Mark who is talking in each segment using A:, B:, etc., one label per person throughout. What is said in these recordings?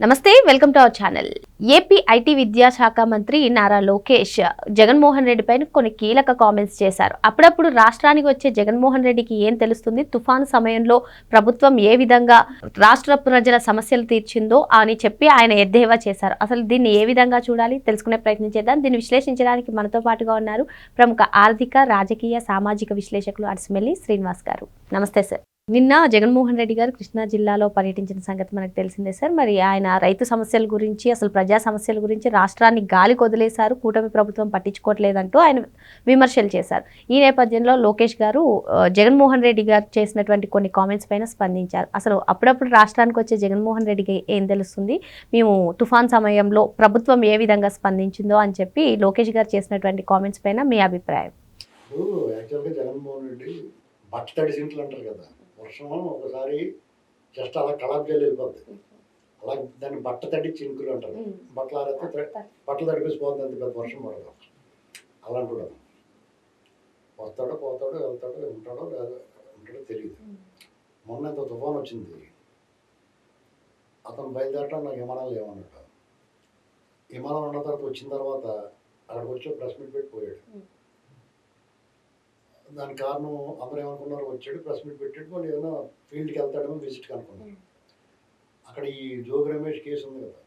A: నమస్తే welcome to our channel. AP IT విద్యాశాఖ మంత్రి నారా లోకేష్ జగన్మోహన్ రెడ్డి పైన కొన్ని కీలక కామెంట్స్ చేశారు. అప్పుడప్పుడు రాష్ట్రానికి వచ్చే జగన్మోహన్ రెడ్డికి ఏం తెలుస్తుంది? తుఫాను సమయంలో ప్రభుత్వం ఏ విధంగా రాష్ట్ర ప్రజల సమస్యలు తీర్చిందో అని చెప్పి ఆయన ఎద్దేవా చేశారు. అసలు దీన్ని ఏ విధంగా చూడాలి? తెలుసుకునే ప్రయత్నం చేద్దాం. దీన్ని విశ్లేషించడానికి మనతో పాటుగా ఉన్నారు ప్రముఖ ఆర్థిక రాజకీయ సామాజిక విశ్లేషకులు అడిసిమెల్లి శ్రీనివాస్ గారు. నమస్తే సార్. నిన్న జగన్మోహన్ రెడ్డి గారు కృష్ణా జిల్లాలో పర్యటించిన సంగతి మనకు తెలిసిందే సార్. మరి ఆయన రైతు సమస్యల గురించి అసలు ప్రజా సమస్యల గురించి రాష్ట్రాన్ని గాలి కొదిలేశారు. కూటమి ప్రభుత్వం పట్టించుకోవట్లేదంటూ ఆయన విమర్శలు చేశారు. ఈ నేపథ్యంలో లోకేష్ గారు జగన్మోహన్ రెడ్డి గారు చేసినటువంటి కొన్ని కామెంట్స్ పైన స్పందించారు. అసలు అప్పుడప్పుడు రాష్ట్రానికి వచ్చే జగన్మోహన్ రెడ్డికి ఏం తెలుస్తుంది? మేము తుఫాన్ సమయంలో ప్రభుత్వం ఏ విధంగా స్పందించిందో అని చెప్పి లోకేష్ గారు చేసినటువంటి కామెంట్స్ పైన మీ అభిప్రాయం.
B: జగన్మోహన్ రెడ్డి సింట్లు అంటారు కదా. వర్షం ఒకసారి జస్ట్ అలా కలాప్ జల్లి వెళ్ళిపోద్ది. అలా దాన్ని బట్ట తడి చినుకులు అంటారు. బట్టలు ఆరేస్తే బట్టలు తడిపేసిపోతుంది అంత పెద్ద వర్షం పడదు. అలాంటి వాడు. వస్తాడో పోతాడో వెళ్తాడో ఉంటాడో లేదా ఉంటాడో తెలియదు మొన్న ఇంత తుఫాన్ వచ్చింది. అతను బయలుదేరటం నాకు విమానాలు లేవన్నట్టు విమానం ఉన్న తర్వాత వచ్చిన తర్వాత అక్కడికి వచ్చి ప్రెస్ మీట్ పెట్టి పోయాడు. దానికి కారణం అందరూ ఏమనుకున్నారు వచ్చాడు ప్రెస్ మీట్ పెట్టాడు వాళ్ళు ఏదైనా ఫీల్డ్కి వెళ్తాడేమో విజిట్కి అనుకున్నారు అక్కడ ఈ జోగి రమేష్ కేసు ఉంది కదా.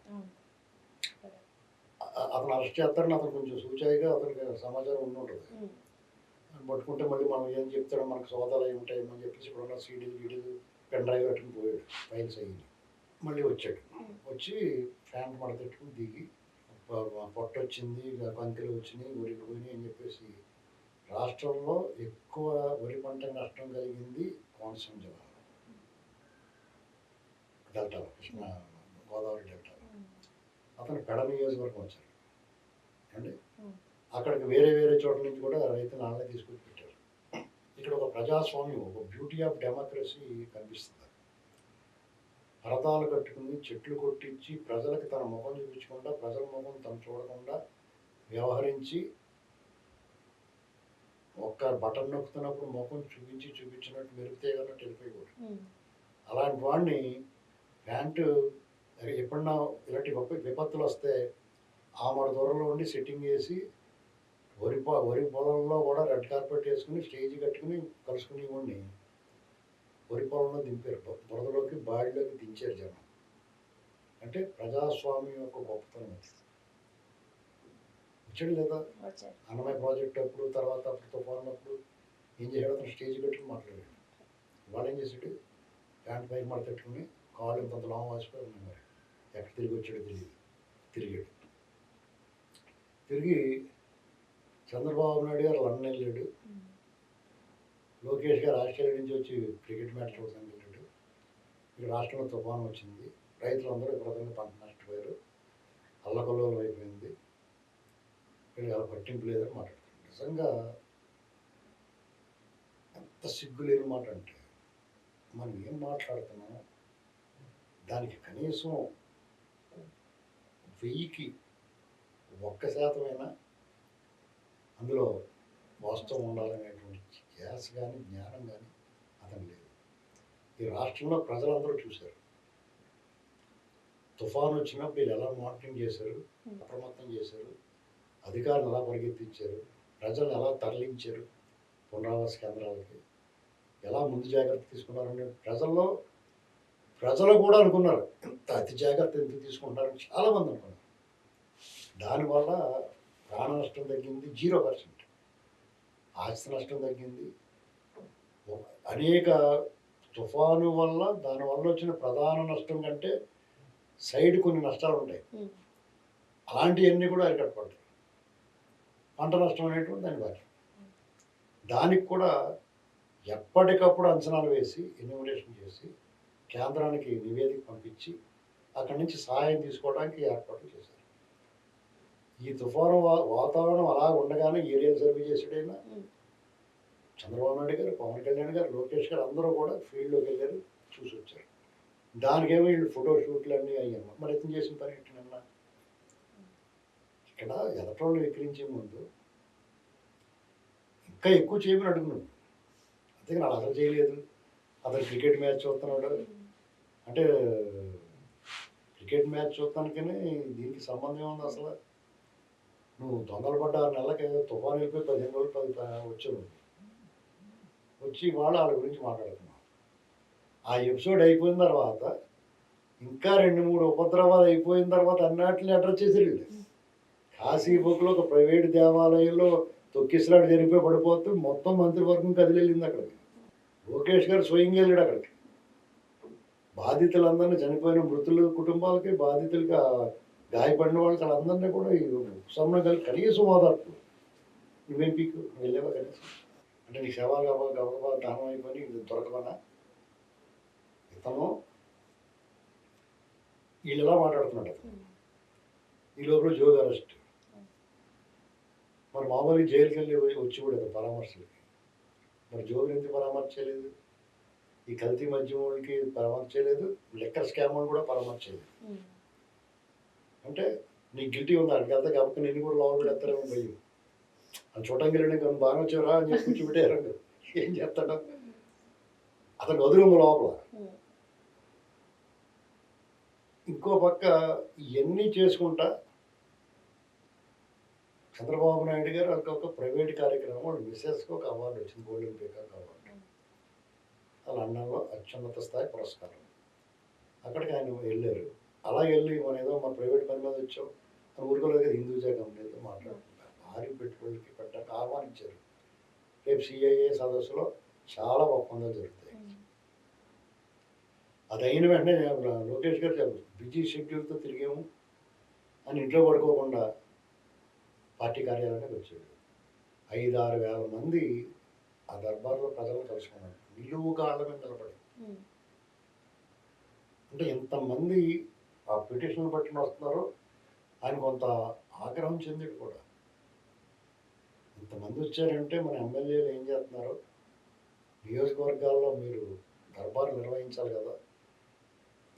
B: అతను అరెస్ట్ చేస్తారని అతను కొంచెం సూచాయిగా అతనికి సమాచారం ఉండి ఉంటుంది. అని పట్టుకుంటే మళ్ళీ మనం ఏం చెప్తాడో మనకు సోదాలు అయి ఉంటాయేమో అని చెప్పేసి ఇప్పుడు ఉన్న సీడీలు గీడీలు పెన్ డ్రైవ్ పెట్టుకుని పోయాడు ఫైల్స్ అయ్యి. మళ్ళీ వచ్చాడు. వచ్చి ఫ్యాంట్ మడతెట్టుకుని దిగి పొట్ట వచ్చింది కంకెలు వచ్చినాయి ఊరికి పోయినాయి అని చెప్పేసి రాష్ట్రంలో ఎక్కువ వరి పంట నష్టం కలిగింది కోనసీమ జిల్లాలో. డెల్టాలో కృష్ణ గోదావరి డెల్టాలో అతను పెడ నియోజకవర్గం వచ్చారు అండి అక్కడికి వేరే వేరే చోట్ల నుంచి కూడా రైతులు ఆళ్ళే తీసుకొచ్చి పెట్టారు. ఇక్కడ ఒక ప్రజాస్వామ్యం ఒక బ్యూటీ ఆఫ్ డెమోక్రసీ కనిపిస్తుంది. పరదాలు కట్టుకుని చెట్లు కొట్టించి ప్రజలకు తన ముఖం చూపించకుండా ప్రజల ముఖం తను చూడకుండా వ్యవహరించి ఒక్క బటన్ నొక్కుతున్నప్పుడు ముఖం చూపించి చూపించినట్టు మెరిపితే కన్నట్టు వెళ్ళిపోయి అలాంటి వాడిని ప్యాంటు ఎప్పుడన్నా ఇలాంటి విప- విపత్తులు వస్తే ఆమడ దూరంలో ఉండి సెట్టింగ్ చేసి వరి వరి పొలంలో కూడా రెడ్ కార్పెట్ వేసుకుని స్టేజ్ కట్టుకుని కలుసుకుని ఉండి వరి పొలంలో దింపారు. బురదలోకి బావిలోకి దించారు జనం. అంటే ప్రజాస్వామ్యం యొక్క గొప్పతనం అది వచ్చాడు లేదా? అన్నమయ్య ప్రాజెక్ట్ అప్పుడు తర్వాత అప్పుడు తుఫాన్ అప్పుడు ఏం చేశాడు? అతను స్టేజ్ పెట్టుకుని మాట్లాడాడు. వాడు ఏం చేశాడు? ప్యాంట్ పైకి మాట పెట్టుకుని కాళ్ళు ఇంత లాంగ్ వాసిపోయి ఉన్నాయి మరి. ఎక్కడ తిరిగి వచ్చాడో తెలియదు. తిరిగాడు. తిరిగి చంద్రబాబు నాయుడు గారు లండన్ వెళ్ళాడు. లోకేష్ గారు ఆస్ట్రేలియా నుంచి వచ్చి క్రికెట్ మ్యాచ్ చూడడానికి వెళ్ళాడు. ఇక్కడ రాష్ట్రంలో తుఫాను వచ్చింది. రైతులందరూ విపరీతంగా పంట నష్టపోయారు. అల్లకల్లోలం అయిపోయింది. వీళ్ళకి అలా పట్టింపు లేదని మాట్లాడుతున్నారు నిజంగా ఎంత సిగ్గు లేని మాట అంటే మనం ఏం మాట్లాడుతున్నాం దానికి కనీసం వెయ్యికి ఒక్క శాతమైనా అందులో వాస్తవం ఉండాలనేటువంటి ధ్యాస కానీ జ్ఞానం కానీ అతను లేదు. ఈ రాష్ట్రంలో ప్రజలందరూ చూశారు. తుఫాను వచ్చినప్పుడు వీళ్ళు ఎలా మానిటరింగ్ చేశారు? అప్రమత్తం చేశారు? అధికారులు ఎలా పరిగెత్తించారు? ప్రజలను ఎలా తరలించారు? పునరావాస కేంద్రాలకి ఎలా ముందు జాగ్రత్త తీసుకున్నారని ప్రజల్లో ప్రజలు కూడా అనుకున్నారు. ఎంత అతి జాగ్రత్త ఎందుకు తీసుకుంటారని చాలామంది అనుకున్నారు. దానివల్ల ప్రాణ నష్టం తగ్గింది జీరో పర్సెంట్. ఆస్తి నష్టం తగ్గింది. అనేక తుఫాను వల్ల దానివల్ల వచ్చిన ప్రధాన నష్టం కంటే సైడ్ కొన్ని నష్టాలు ఉంటాయి అలాంటివన్నీ కూడా అరికట్టబడ్డాయి పంట నష్టం అనేటువంటి దాని బాధ్యత దానికి కూడా ఎప్పటికప్పుడు అంచనాలు వేసి ఎన్యూమరేషన్ చేసి కేంద్రానికి నివేదిక పంపించి అక్కడి నుంచి సహాయం తీసుకోవడానికి ఏర్పాట్లు చేశారు. ఈ తుఫాను వా- వాతావరణం అలా ఉండగానే ఏరియల్ సర్వే చేసాడైనా చంద్రబాబు నాయుడు గారు పవన్ కళ్యాణ్ గారు లోకేష్ గారు అందరూ కూడా ఫీల్డ్లోకి వెళ్ళారు చూసి వచ్చారు దానికేమో వీళ్ళు ఫోటో షూట్లు అన్నీ అయ్యాము మరి ఎత్తం చేసిన పని ఏంటి ఇక్కడ ఎలక్ట్రాన్లు విక్రయించే ముందు ఇంకా ఎక్కువ చేయమని అడుగున్నాడు అంతే నాకు అసలు చేయలేదు. అతను క్రికెట్ మ్యాచ్ చూస్తున్నాడు. అంటే క్రికెట్ మ్యాచ్ చూస్తానికనే దీనికి సంబంధం ఉంది అసలు? నువ్వు దొంగలు పడ్డ ఆరు నెలలకి తుఫాన్ వెళ్ళిపోయి పదిహేను రోజులు పది వచ్చావు. వచ్చి వాళ్ళు వాళ్ళ గురించి మాట్లాడుతున్నావు. ఆ ఎపిసోడ్ అయిపోయిన తర్వాత ఇంకా రెండు మూడు ఉపద్రవాలు అయిపోయిన తర్వాత అన్నిటిని అడ్రస్ చేసి వీళ్ళు కాశీ బుక్లో ఒక ప్రైవేట్ దేవాలయంలో తొక్కిసలాడు జరిగిపోయి పడిపోతూ మొత్తం మంత్రివర్గం కదిలింది అక్కడికి. లోకేష్ గారు స్వయంగా వెళ్ళాడు అక్కడికి. బాధితులందరినీ చనిపోయిన మృతుల కుటుంబాలకి బాధితులకి గాయపడిన వాళ్ళకి వాళ్ళందరినీ కూడా ఈ ఉపశమనం కలిగి కనీసం ఓదార్పు నువ్వేం పీకు వెళ్ళేవా కనీసం? అంటే నీ సేవ కావాలి గబగబా దానం అయిపోయి ఇది ఇతను వీళ్ళు ఎలా మాట్లాడుతున్నాడు? అతను ఈ లోపల జోగి అరెస్ట్. మరి మామూలుగా జైలుకి వెళ్ళి వచ్చి కూడా పరామర్శలకి మరి జోగిని ఎందుకు పరామర్శలేదు ఈ కల్తీ మద్యం వాళ్ళకి పరామర్శలేదు లెక్కర్ స్కామ్ అని కూడా పరామర్శలేదు అంటే నీకు గిల్టీ ఉంది వెళ్తే కాబట్టి నేను కూడా లోపల పెడతారేమో భయం. అది చూడటానికి వెళ్ళి కొన్ని బాగా వచ్చారా అని చెప్పి కూర్చోబెట్టారు ఏం చేస్తాడు? అతను వదులు లోపల. ఇంకో పక్క ఇవన్నీ చేసుకుంటా చంద్రబాబు నాయుడు గారు ఒక ప్రైవేట్ కార్యక్రమం వాళ్ళ మిస్సెస్కి ఒక అవార్డు వచ్చింది గోల్డెన్ పీకాక్ అవార్డు. లండన్లో అత్యున్నత స్థాయి పురస్కారం. అక్కడికి ఆయన వెళ్ళారు. అలా వెళ్ళి మన ఏదో మా ప్రైవేట్ పని మీద వచ్చాం. మన ఊరికోలేదు హిందూజా కంపెనీతో మాట్లాడుకుంటారు భారీ పెట్టుబడులకి పెట్టాక ఆహ్వానించారు. రేపు సిఐఏ సదస్సులో చాలా ఒప్పందాలు జరుగుతాయి. అది అయిన వెంటనే లోకేష్ గారు బిజీ షెడ్యూల్తో తిరిగాము. అని ఇంట్లో పడుకోకుండా పార్టీ కార్యాలయానికి వచ్చాడు. ఐదు ఆరు వేల మంది ఆ దర్బార్లో ప్రజలను కలుసుకున్నాడు నిలువు కాళ్ళ మీద నిలబడి. అంటే ఎంతమంది ఆ పిటిషన్ పట్టుకుని వస్తున్నారో ఆయన కొంత ఆగ్రహం చెందాడు కూడా. ఇంతమంది వచ్చారంటే మన ఎమ్మెల్యేలు ఏం చేస్తున్నారు? నియోజకవర్గాల్లో మీరు దర్బారు నిర్వహించాలి కదా.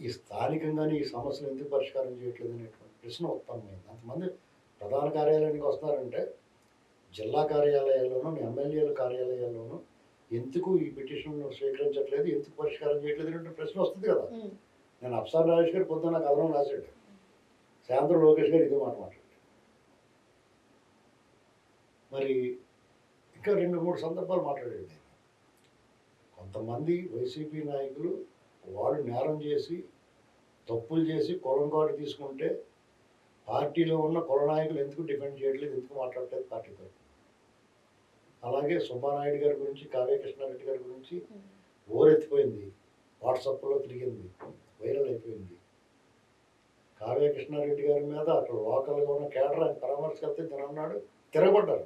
B: ఈ స్థానికంగానే ఈ సమస్యలు ఎందుకు పరిష్కారం చేయట్లేదు అనేటువంటి ప్రశ్న ఉత్పన్నమైంది. అంతమంది ప్రధాన కార్యాలయానికి వస్తున్నారంటే జిల్లా కార్యాలయాల్లోనూ ఎమ్మెల్యేల కార్యాలయాల్లోనూ ఎందుకు ఈ పిటిషన్ స్వీకరించట్లేదు ఎందుకు పరిష్కారం చేయట్లేదు అనేటువంటి ప్రశ్న వస్తుంది కదా. నేను అప్సార్ రాజేష్ గారు పొద్దున్న కథనం రాశాడు. సాయంత్రం లోకేష్ గారు ఇదే మాట మాట్లాడాడు మరి ఇంకా రెండు మూడు సందర్భాలు మాట్లాడాడు నేను కొంతమంది వైసీపీ నాయకులు వాళ్ళు నేరం చేసి తప్పులు చేసి కులం కార్డు తీసుకుంటే పార్టీలో ఉన్న కుల నాయకులు ఎందుకు డిఫెండ్ చేయట్లేదు ఎందుకు మాట్లాడలేదు పార్టీతో అలాగే సుబ్బానాయుడు గారి గురించి కావ్య కృష్ణారెడ్డి గారి గురించి ఓరెత్తిపోయింది వాట్సాప్లో తిరిగింది వైరల్ అయిపోయింది. కావ్య కృష్ణారెడ్డి గారి మీద అక్కడ లోకల్గా ఉన్న కేడర్ ఆయన పరామర్శకెళ్తే తినన్నాడు తిరగబడ్డారు.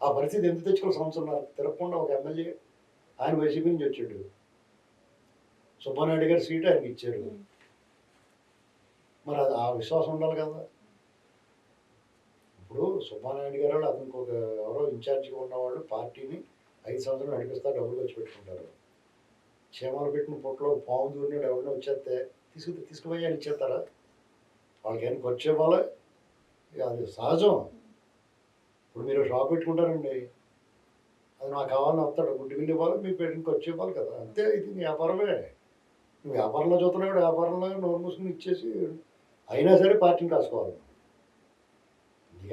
B: ఆ పరిస్థితి ఎందుకు తెచ్చుకున్న సంవత్సరం? తిరగకుండా ఒక ఎమ్మెల్యే ఆయన వైసీపీ నుంచి వచ్చాడు. సుబ్బానాయుడు గారి సీట్ ఆయనకి ఇచ్చారు. మరి అది ఆ విశ్వాసం ఉండాలి కదా. ఇప్పుడు సుబ్బానాయుడు గారు వాళ్ళు అతనికి ఒక ఎవరో ఇన్ఛార్జిగా ఉన్నవాళ్ళు పార్టీని ఐదు సంవత్సరాలు నడిపిస్తా డబ్బులు వచ్చి పెట్టుకుంటారు క్షేమాలు పెట్టిన పొట్టలో పాము దూరినాడు ఎవరినో వచ్చేస్తే తీసుకు తీసుకుపోయి అని ఇచ్చేస్తారా? వాళ్ళకి ఏమైనా ఖర్చు ఇవ్వాలి? ఇక అది సహజం. ఇప్పుడు మీరు షాప్ పెట్టుకుంటారండి. అది నాకు కావాలని వస్తాడు. గుడ్డి బిల్లు ఇవ్వాలి మీ పెట్టిన ఖర్చు ఇవ్వాలి కదా. అంతే ఇది వ్యాపారమే. నువ్వు వ్యాపారంలో చూస్తున్నాడు వ్యాపారంలో నోరు మూసుకుని ఇచ్చేసి అయినా సరే పార్టీని రాసుకోవాలి.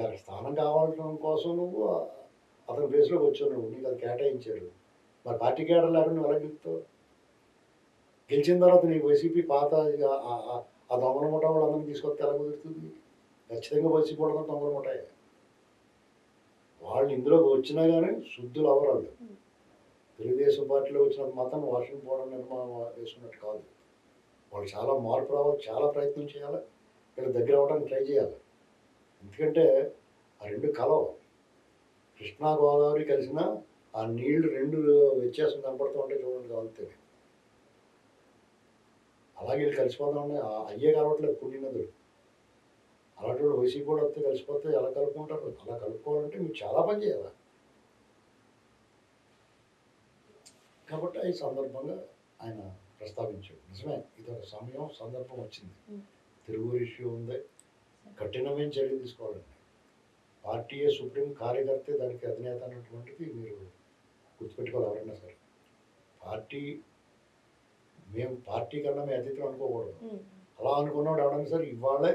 B: అక్కడ స్థానం కావాలడం కోసం నువ్వు అతని ప్లేస్లోకి వచ్చావు నువ్వు. నీకు అది కేటాయించాడు. మరి పార్టీ కేడర్ లేకుండా నువ్వు ఎలా గెలుస్తావు గెలిచిన తర్వాత నీకు వైసీపీ పాత ఆ- దొంగల ముఠా వాళ్ళందరినీ తీసుకొస్తే ఎలా కుదురుతుంది? ఖచ్చితంగా వైసీపీ కూడా దొంగల ముఠాయే. వాళ్ళు ఇందులోకి వచ్చినా కానీ శుద్ధులు అవరు వాళ్ళు తెలుగుదేశం పార్టీలో వచ్చిన మతం వర్షం పోవడం నిర్మాణం వేసుకున్నట్టు కాదు. వాళ్ళు చాలా మార్పు రావాలి చాలా ప్రయత్నం చేయాలి. వీళ్ళ దగ్గర అవ్వడానికి ట్రై చేయాలి. ఎందుకంటే ఆ రెండు కలవ. కృష్ణా గోదావరి కలిసిన ఆ నీళ్ళు రెండు వ్యత్యాసం కనపడుతూ ఉంటే చూడండి కావాలి అలాగే వీళ్ళు కలిసిపోతా ఉన్నాయి. అయ్యే కలవట్లేదు పుణ్య నదులు. అలాంటి వాళ్ళు వైసీపీ కూడా వస్తే కలిసిపోతే ఎలా కలుపుకుంటారు? అలా కలుపుకోవాలంటే మీరు చాలా పని చేయాలి? కాబట్టి ఈ సందర్భంగా ఆయన ప్రస్తావించాడు. నిజమే ఇది ఒక సమయం సందర్భం వచ్చింది. తిరుగు ఇష్యూ ఉంది. కఠినమైన చర్యలు తీసుకోవాలండి. పార్టీయే సుప్రీం కార్యకర్తే దానికి అధినేత అన్నటువంటిది మీరు గుర్తుపెట్టుకోవాలి ఎవరైనా సరే. పార్టీ మేము పార్టీ కన్నా మేము అతీతం అనుకోకూడదు. అలా అనుకున్నాడు ఎవడన్నా సరే ఇవాళే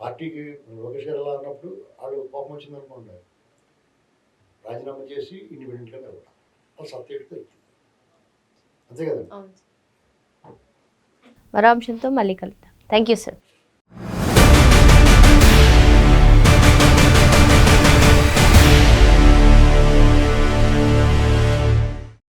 B: పార్టీకి లోకేష్ గారు ఎలా అన్నప్పుడు వాళ్ళు కోపం వచ్చింది అనుకోండి. రాజీనామా చేసి ఇండిపెండెంట్గా నిలబడాలి. వాళ్ళు సత్యం తెలుస్తుంది అంతే కదండి.
A: మరో అంశంతో మళ్ళీ కలుద్దాం. Thank you sir.